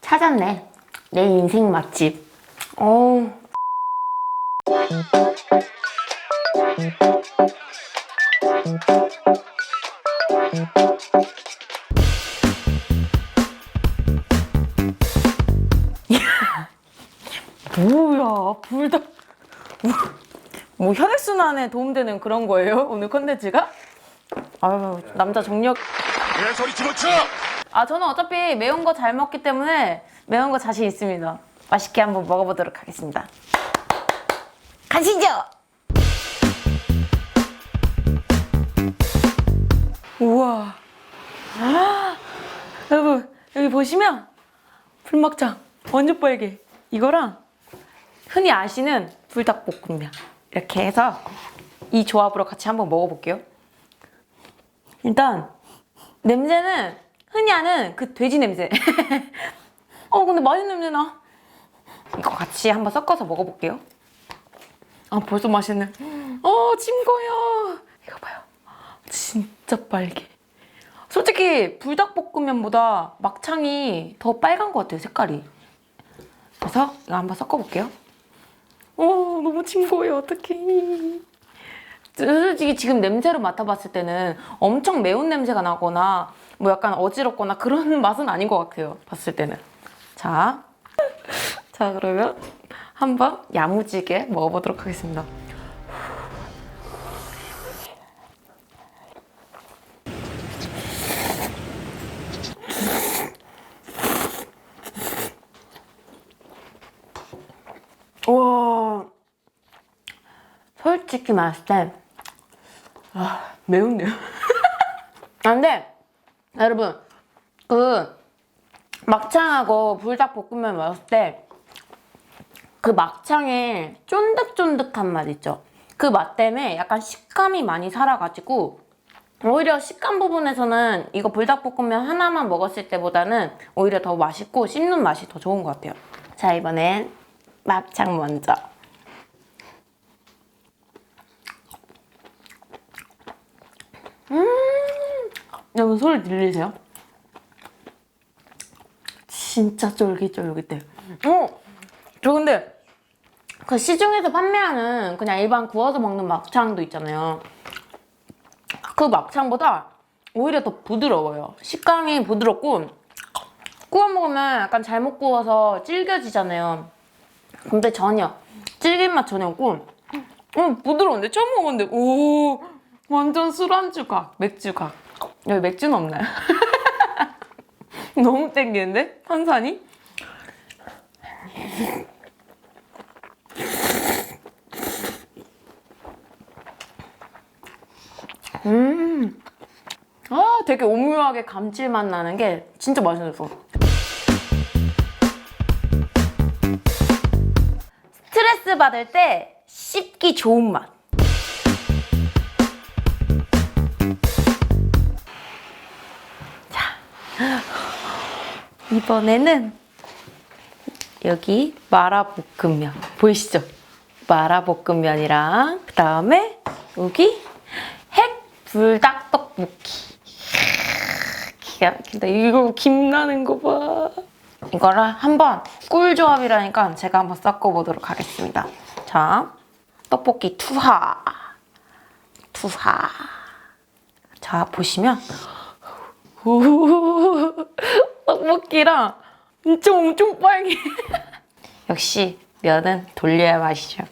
찾았네. 내 인생 맛집. 어. 뭐야 불닭 뭐, 뭐 혈액순환에 도움되는 그런 거예요 오늘 컨텐츠가? 아유 남자 정력. 내 소리 집어쳐! 아 저는 어차피 매운 거 잘 먹기 때문에 매운 거 자신 있습니다. 맛있게 한번 먹어보도록 하겠습니다. 가시죠! 우와. 아, 여러분 여기 보시면 불막장 완전 빨개 이거랑 흔히 아시는 불닭볶음면. 이렇게 해서 이 조합으로 같이 한번 먹어볼게요. 일단 냄새는 흔히 아는 그 돼지 냄새. 어 근데 맛있는 냄새 나. 이거 같이 한번 섞어서 먹어볼게요. 아 벌써 맛있네. 어 친거요. 이거 봐요. 진짜 빨개. 솔직히 불닭볶음면보다 막창이 더 빨간 것 같아요 색깔이. 그래서 이거 한번 섞어볼게요. 어, 너무 징거워요. 어떡해. 솔직히 지금 냄새로 맡아봤을 때는 엄청 매운 냄새가 나거나 뭐 약간 어지럽거나 그런 맛은 아닌 것 같아요. 봤을 때는. 자. 자, 그러면 한번 야무지게 먹어보도록 하겠습니다. 와. 솔직히 말했을 때, 아, 매운데요? 아, 근데, 여러분, 그, 막창하고 불닭볶음면 먹었을 때, 그 막창의 쫀득쫀득한 맛 있죠? 그 맛 때문에 약간 식감이 많이 살아가지고, 오히려 식감 부분에서는 이거 불닭볶음면 하나만 먹었을 때보다는 오히려 더 맛있고 씹는 맛이 더 좋은 것 같아요. 자, 이번엔 막창 먼저. 여러분 소리 들리세요? 진짜 쫄깃쫄깃해. 어, 저 근데 그 시중에서 판매하는 그냥 일반 구워서 먹는 막창도 있잖아요. 그 막창보다 오히려 더 부드러워요. 식감이 부드럽고 구워 먹으면 약간 잘못 구워서 질겨지잖아요. 근데 전혀 질긴 맛 전혀 없고 음, 부드러운데 처음 먹었는데 오 완전 술안주 각 맥주 각 여기 맥주는 없나요? 너무 땡기는데 탄산이 음 아 되게 오묘하게 감칠맛 나는 게 진짜 맛있어요 스트레스 받을 때 씹기 좋은 맛. 이번에는 여기 마라볶음면 보이시죠? 마라볶음면이랑 그 다음에 여기 핵 불닭 떡볶이. 기가 막힌다. 이거 김 나는 거 봐. 이거를 한번 꿀 조합이라니까 제가 한번 섞어보도록 하겠습니다. 자, 떡볶이 투하. 투하. 자, 보시면. 오, 떡볶이랑 진짜 엄청 빨개. 역시 면은 돌려야 맛이죠.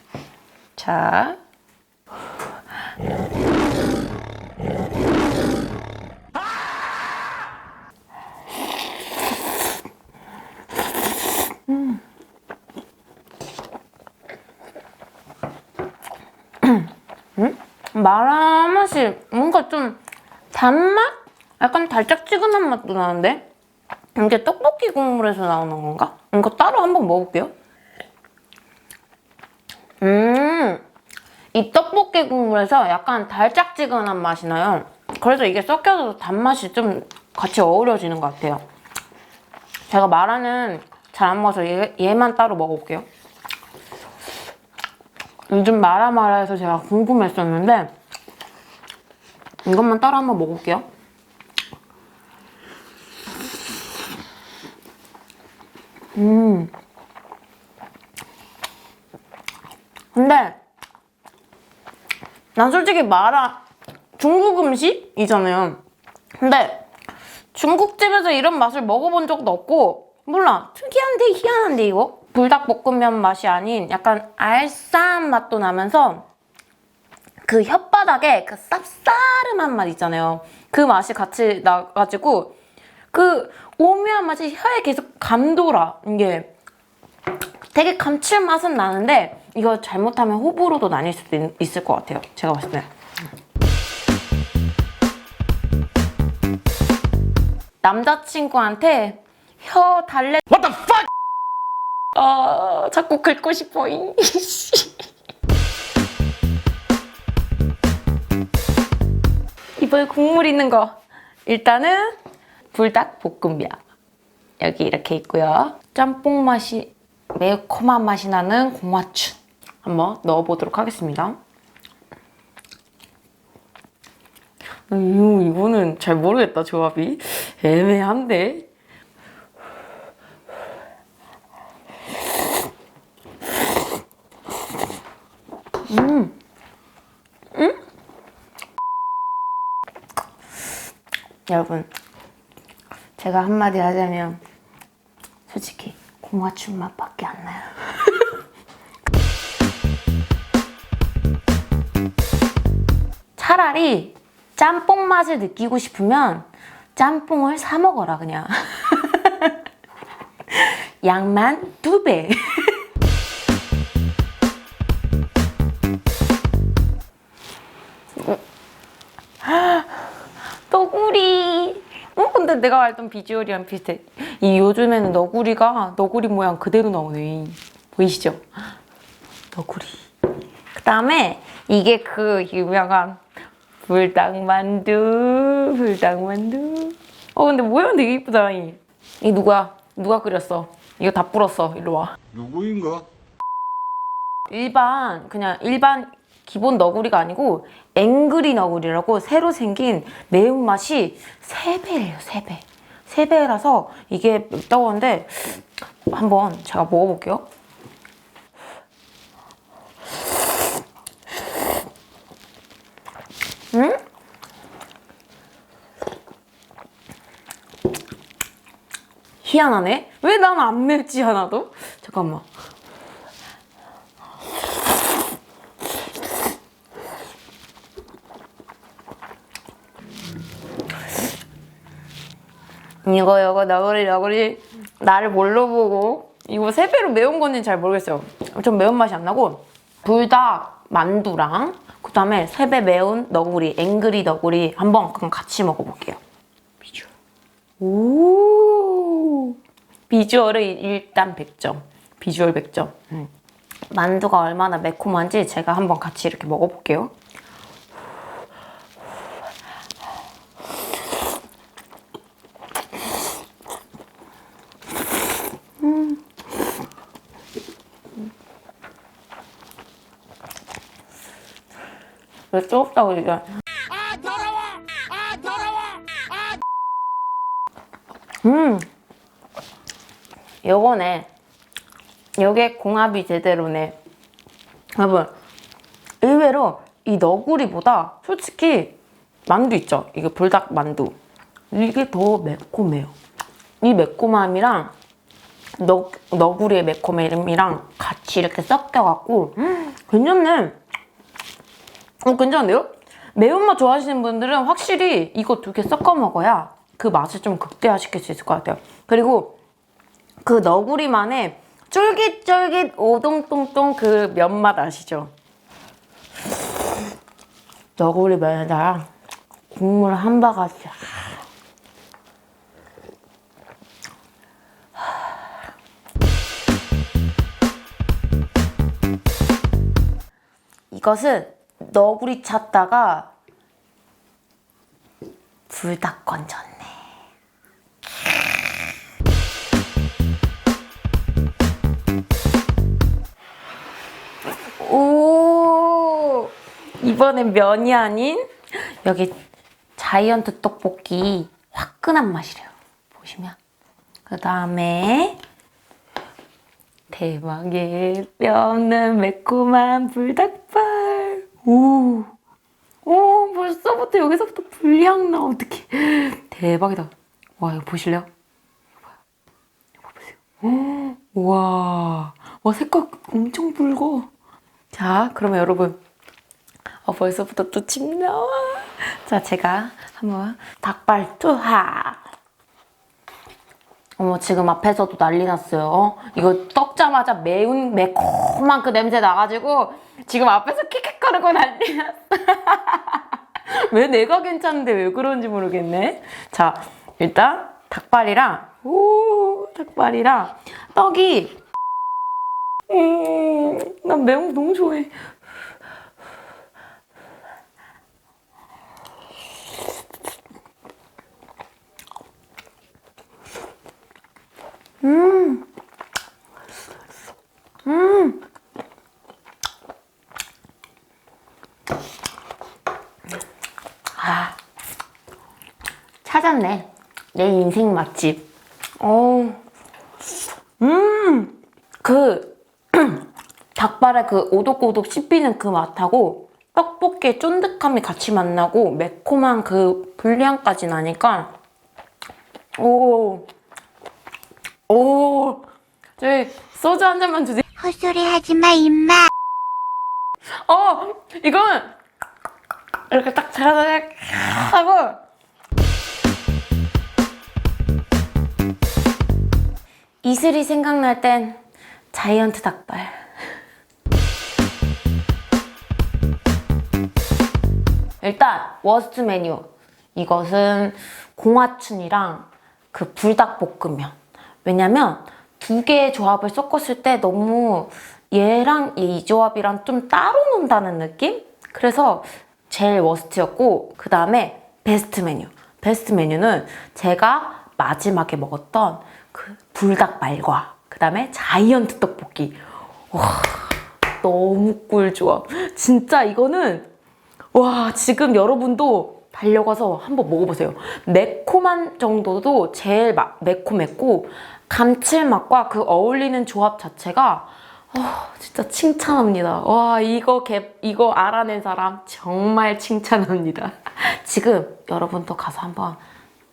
자. 마라 맛이 뭔가 좀 단맛? 약간 달짝지근한 맛도 나는데? 이게 떡볶이 국물에서 나오는 건가? 이거 따로 한번 먹어볼게요. 음, 이 떡볶이 국물에서 약간 달짝지근한 맛이 나요. 그래서 이게 섞여서 단맛이 좀 같이 어우러지는 것 같아요. 제가 마라는 잘 안 먹어서 얘, 얘만 따로 먹어볼게요. 요즘 마라마라해서 제가 궁금했었는데 이것만 따라 한번 먹어볼게요. 음. 근데 난 솔직히 마라 중국 음식이잖아요. 근데 중국집에서 이런 맛을 먹어본 적도 없고 몰라 특이한데 희한한데 이거 불닭볶음면 맛이 아닌 약간 알싸한 맛도 나면서 그 혓바닥에 그 쌉싸름한 맛 있잖아요. 그 맛이 같이 나가지고 그 오묘한 맛이 혀에 계속 감돌아. 이게 되게 감칠맛은 나는데 이거 잘못하면 호불호도 나뉠 수도 있- 있을 것 같아요. 제가 봤을 때. 남자친구한테 혀 달래 What the fuck? 어, 자꾸 긁고 싶어. 이번에 국물 있는 거. 일단은 불닭 볶음면. 여기 이렇게 있고요. 짬뽕 맛이 매콤한 맛이 나는 고마춘. 한번 넣어보도록 하겠습니다. 음, 이거는 잘 모르겠다, 조합이. 애매한데. 여러분, 제가 한마디 하자면 솔직히 고마춘 맛밖에 안 나요. 차라리 짬뽕 맛을 느끼고 싶으면 짬뽕을 사 먹어라 그냥. 양만 두 배. 너구리. 어, 근데 내가 알던 비주얼이랑 비슷해. 이 요즘에는 너구리가 너구리 모양 그대로 나오네. 보이시죠? 너구리. 그 다음에 이게 그 유명한 불닭만두, 불닭만두. 어, 근데 모양 되게 이쁘다. 이, 이 누가, 누가 끓였어? 이거 다 불었어. 일로 와. 누구인가? 일반 그냥 일반 기본 너구리가 아니고 앵그리 너구리라고 새로 생긴 매운맛이 세배예요세배세배라서 이게 맵다고 하는데 한번 제가 먹어볼게요. 음? 희한하네. 왜 난 안 맵지 하나도? 잠깐만. 이거 이거 너구리 너구리 나를 뭘로 보고 이거 세 배로 매운 건지 잘 모르겠어요. 좀 매운 맛이 안 나고 불닭 만두랑 그 다음에 세 배 매운 너구리 앵그리 너구리 한번 그럼 같이 먹어볼게요. 비주얼. 오 비주얼은 일단 100점. 비주얼 100점. 음. 만두가 얼마나 매콤한지 제가 한번 같이 이렇게 먹어볼게요. 왜 뜨겁다고 얘기해? 아 더러워! 아 더러워! 음, 요거네. 요게 궁합이 제대로네. 여러분, 의외로 이 너구리보다 솔직히 만두 있죠? 이게 불닭 만두. 이게 더 매콤해요. 이 매콤함이랑 너, 너구리의 매콤함이랑 같이 이렇게 섞여갖고 음, 괜찮네. 어, 괜찮은데요? 매운맛 좋아하시는 분들은 확실히 이거 두 개 섞어 먹어야 그 맛을 좀 극대화시킬 수 있을 것 같아요. 그리고 그 너구리만의 쫄깃쫄깃 오동통통 그 면맛 아시죠? 너구리 면에다가 국물 한 바가지. 이것은 너구리 찾다가 불닭 건졌네. 오 이번엔 면이 아닌 여기 자이언트 떡볶이 화끈한 맛이래요. 보시면. 그 다음에 대박의 뼈 없는 매콤한 불닭발. 오. 오, 벌써부터 여기서부터 불향 나. 어떡해. 대박이다. 와, 이거 보실래요? 이거 보세요. 오, 와. 와, 색깔 엄청 붉어. 자, 그러면 여러분. 어, 벌써부터 또 침 나와. 자, 제가 한번 닭발 투하. 어머, 지금 앞에서도 난리 났어요. 어? 이거 떡자마자 매운, 매콤한 그 냄새 나가지고 지금 앞에서 킥킥 거리고 난리 났어. 왜 내가 괜찮은데 왜 그런지 모르겠네. 자, 일단 닭발이랑, 오, 닭발이랑 떡이, 음, 난 매운 거 너무 좋아해. 찾았네. 내 인생 맛집. 어, 음, 그, 닭발의 그 오독오독 씹히는 그 맛하고 떡볶이의 쫀득함이 같이 만나고 매콤한 그 불향까지 나니까, 오, 오, 저희 소주 한 잔만 주세요. 헛소리 하지 마, 임마. 어, 이건 이렇게 딱 잘하다가 하고 이슬이 생각날 땐 자이언트 닭발. 일단 워스트 메뉴 이것은 공화춘이랑 그 불닭볶음면 왜냐면 두 개의 조합을 섞었을 때 너무 얘랑 이 조합이랑 좀 따로 논다는 느낌? 그래서 제일 워스트였고 그 다음에 베스트 메뉴 베스트 메뉴는 제가 마지막에 먹었던 그 불닭말과 그 다음에 자이언트 떡볶이 와 너무 꿀 조합 진짜 이거는 와, 지금 여러분도 달려가서 한번 먹어보세요. 매콤한 정도도 제일 마, 매콤했고, 감칠맛과 그 어울리는 조합 자체가, 어, 진짜 칭찬합니다. 와, 이거 개, 이거 알아낸 사람 정말 칭찬합니다. 지금 여러분도 가서 한번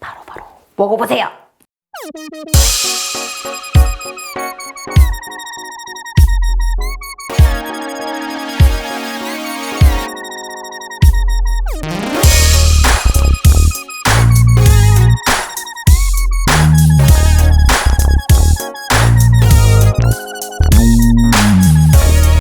바로바로 먹어보세요. Thank you.